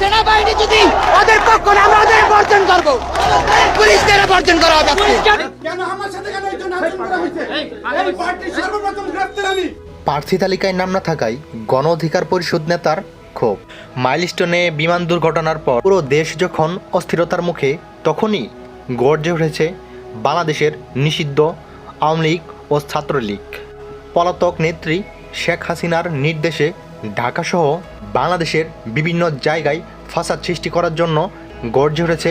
সেনাবাহিনী যদি ওদের পক্ষ না আমরা ওদের বর্জন করব পুলিশদের বর্জন করা হবে কেন আমার সাথে কেন সর্বপ্রথম আমি। প্রার্থী তালিকায় নাম না থাকায় গণ অধিকার পরিষদ নেতার ক্ষোভ। মাইলস্টোনে বিমান দুর্ঘটনার পর পুরো দেশ যখন অস্থিরতার মুখে তখনই গর্জে উঠেছে বাংলাদেশের নিষিদ্ধ আওয়ামী লীগ ও ছাত্রলীগ। পলাতক নেত্রী শেখ হাসিনার নির্দেশে ঢাকাসহ বাংলাদেশের বিভিন্ন জায়গায় ফাসাদ সৃষ্টি করার জন্য গর্জে উঠেছে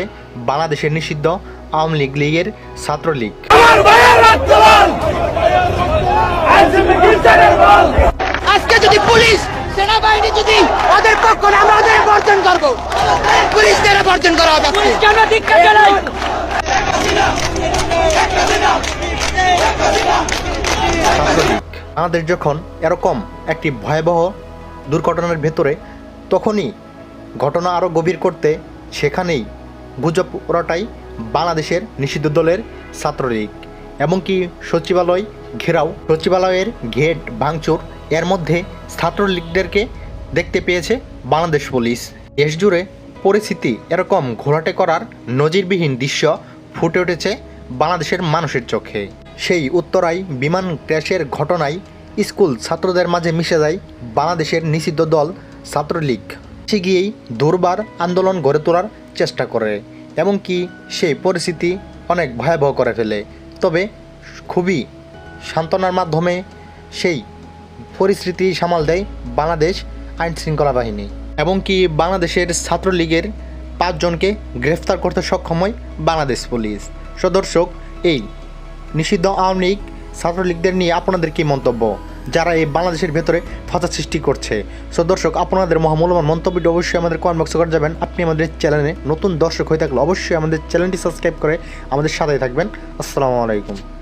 বাংলাদেশের নিষিদ্ধ আওয়ামী লীগ লীগের ছাত্রলীগ। আজকে যদি পুলিশ সেনাবাহিনী যদি ওদের পক্ষ আমরা ওদের বর্জন করব পুলিশদের বর্জন করা হবে আজকে। ছাত্রলীগ আমাদের যখন এরকম একটি ভয়াবহ দুর্ঘটনার ভেতরে, তখনই ঘটনা আরও গভীর করতে সেখানেই গুজব ওরাটাই বাংলাদেশের নিষিদ্ধ দলের ছাত্রলীগ। এমনকি সচিবালয় ঘেরাও, সচিবালয়ের ঘেট ভাঙচুর, এর মধ্যে ছাত্রলীগদেরকে দেখতে পেয়েছে বাংলাদেশ পুলিশ। দেশ জুড়ে পরিস্থিতি এরকম ঘোরাটে করার নজিরবিহীন দৃশ্য ফুটে উঠেছে বাংলাদেশের মানুষের চোখে। সেই উত্তরায় বিমান ক্র্যাশের ঘটনায় স্কুল ছাত্রদের মাঝে মিশে যায় বাংলাদেশের নিষিদ্ধ দল ছাত্রলীগ। সে গিয়েই দুর্বার আন্দোলন গড়ে তোলার চেষ্টা করে, এমনকি সেই পরিস্থিতি অনেক ভয়াবহ করে ফেলে। তবে খুবই সান্ত্বনার মাধ্যমে সেই পরিস্থিতি সামাল দেয় বাংলাদেশ আইন শৃঙ্খলা বাহিনী। এমনকি বাংলাদেশের ছাত্রলীগের পাঁচজনকে গ্রেফতার করতে সক্ষম হয় বাংলাদেশ পুলিশ। সদর্শক এই নিষিদ্ধ আওয়ামী লীগ ছাত্রলীগদের নিয়ে আপনাদের কি মন্তব্য? যারা এই বাংলাদেশের ভেতরে ফাঁসা সৃষ্টি করছে। সো দর্শক, আপনাদের মহামূল্যবান মন্তব্যটি অবশ্যই আমাদের কমেন্ট বক্সে করে যাবেন। আপনি আমাদের চ্যানেলে নতুন দর্শক হয়ে থাকলে অবশ্যই আমাদের চ্যানেলটি সাবস্ক্রাইব করে আমাদের সাথেই থাকবেন। আসসালামু আলাইকুম।